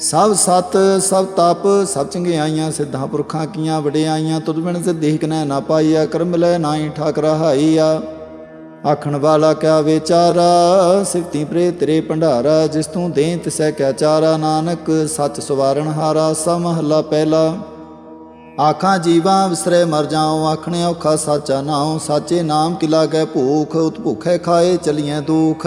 ਸਭ ਸਤ, ਸਭ ਤਪ, ਸਭ ਚੰਗਿਆਈਆਂ ਸਿੱਧਾਂ ਪੁਰਖਾਂ ਕੀਆਂ ਵਡਿਆਈਆਂ ਤੁਧ ਬਿਨ ਸਿੱਧੀ ਕਨੈ ਨਾ ਪਾਈਆ, ਕਰਮ ਲੈ ਨਾਹੀ ਠਾਕ ਰਹਾਈਆ ਆਖਣ ਵਾਲਾ ਕਿਆ ਵਿਚਾਰਾ, ਸਿਫਤੀ ਪ੍ਰੇ ਤੇਰੇ ਭੰਡਾਰਾ, ਜਿਸ ਤੂੰ ਦੇ ਤਿਸੈ ਕਿਆ ਚਾਰਾ, ਨਾਨਕ ਸੱਚ ਸਵਾਰਣ ਹਾਰਾ ਸਮਹਲਾ ਪਹਿਲਾ। ਆਖਾਂ ਜੀਵਾਂ ਵਿਸਰੇ ਮਰ ਜਾਉ, ਆਖਣੇ ਔਖਾ ਸਾਚਾ ਨਾਉ, ਸਾਚੇ ਨਾਮ ਕਿਲਾ ਲਾਗੈ ਭੂਖ ਉਤ ਭੁਖੇ ਖਾਏ ਚਲੀਐ ਦੁਖ।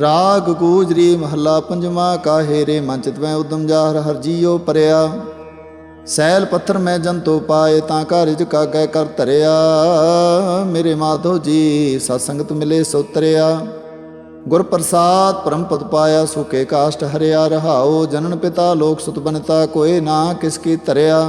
ਰਾਗ ਗੂਜਰੀ ਮਹੱਲਾ ਪੰਜਵਾ ਕਾਹੇ ਰੇ ਮਨ ਚਿਤ ਮੈਂ ਉਦਮ ਜਾਹਰ ਹਰ ਜੀਓ ਪਰਿਆ ਸੈਲ ਪੱਥਰ ਮੈਂ ਜੰਤੋ ਪਾਏ ਤਾਂ ਘਰ ਰਿਜ ਕਾਗੈ ਕਰ ਧਰਿਆ ਮੇਰੇ ਮਾਧੋ ਜੀ ਸਤ ਸੰਗਤ ਮਿਲੇ ਸੋਤਰਿਆ ਗੁਰ ਪ੍ਰਸਾਦ ਪਰਮ ਪਦ ਪਾਇਆ ਸੁਕੇ ਕਾਸ਼ਟ ਹਰਿਆ ਰਹਾਓ ਜਨਨ ਪਿਤਾ ਲੋਕ ਸੁਤ ਬਨਤਾ ਕੋਏ ਨਾ ਕਿਸ ਕੀ ਧਰਿਆ